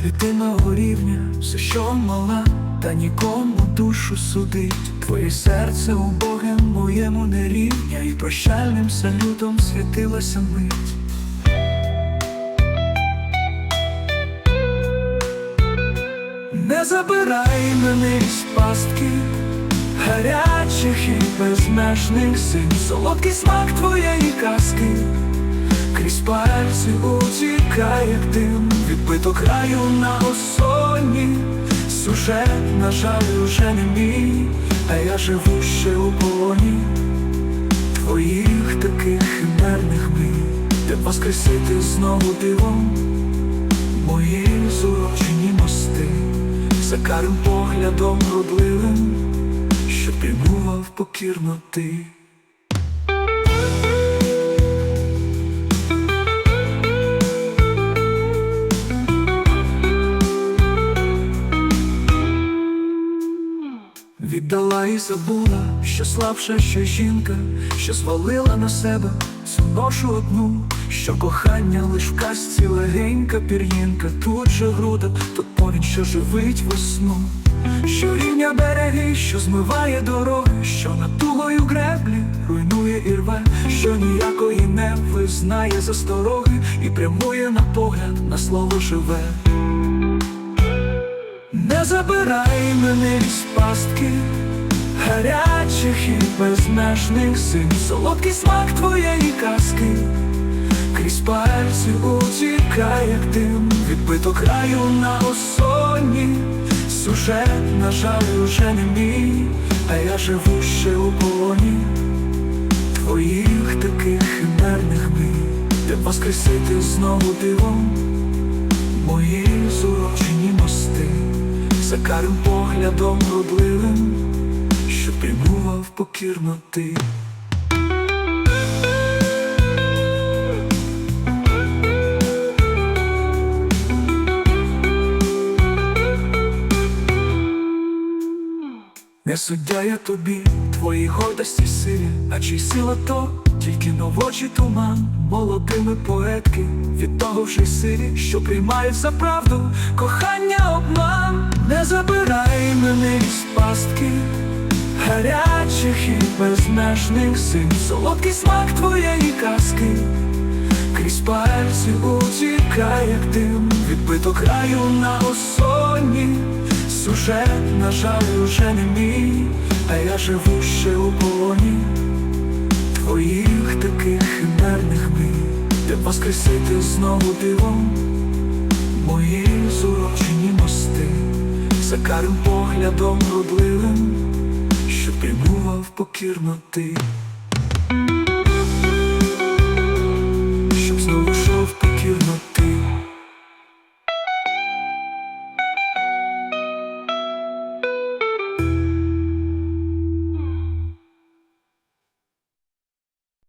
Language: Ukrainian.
клітинного рівня, все, що мала, та нікому душу судить. Твоє серце убоге моєму не рівня, і прощальним салютом світилася мить. Не забирай мене із пастки гарячих і безмежних сил, солодкий смак твоєї казки, крізь пальці утікає дим, відбиток краю на осоні, сюжет, на жаль, уже не мій, а я живу ще у полоні. Твоїх таких химерних мрій, де воскресити знову дивом? Мої зурочені мости, за карим поглядом вродливим, що прямував покірно ти. Віддала і забула, що слабша ще жінка, що звалила на себе цю ношу одну, що кохання лиш в казці легенька пір'їнка, тут же груда, тут повінь, що живить весну, що рівня береги, що змиває дороги, що над тугою греблі руйнує і рве, що ніякої не визнає застороги і прямує на погляд, на слово живе. Забирай мене із пастки гарячих і безмежних сил, солодкий смак твоєї казки, крізь пальці утікає як дим, відбиток краю на осоні, сюжет, на жаль, уже не мій, а я живу ще у полоні твоїх таких химерних мрій, де воскресити знову дивом карим поглядом вродливим, що прямував покірно ти. Не суддя я тобі, твоїй гордості силі, а чий сила то, тільки новочі туман, молодими поетки, від того вже й силі, що приймають за правду, кохання обман, не забирай мене із пастки, гарячих і безмежних сил, солодкий смак твоєї казки, крізь пальці утікає як дим, відбиток краю на осоні. Сюжет, на жаль, уже не мій, а я живу ще у полоні твоїх таких химерних мрій, де воскресити знову дивом? Мої зурочені мости, за карим поглядом родливим, що прямував покірно ти.